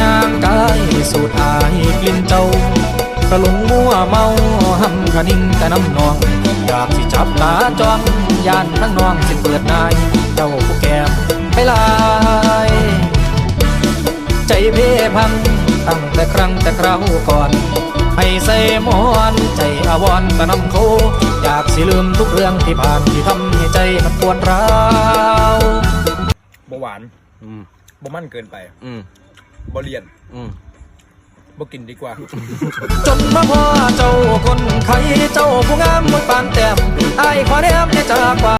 ยางกายสูดอายกลิ่นเจ้ากะหลงมัวเมาหำกนิ่งแต่น้ำนอง อยากสิจับตาจ้องยานทั้งนองสิเปิดนายเจ้าผู้แก้มไปลาย ใจเพ่พังตั้งแต่ครั้งแต่คราวก่อน ให้ใส่มอนใจอาวรตะน้ำโคาอยากสิลืมทุกเรื่องที่ผ่านที่ทำให้ใจมันปวดร้าวบหวานอืมบ่มั่นเกินไป อืม บ่เลี่ยนอืมบ่กินดีกว่า จนมาพ่อเจ้าคนไข้เจ้าผู้งามมวยปานแต้มไอ้ายขอแนมเนี่ยจากว่า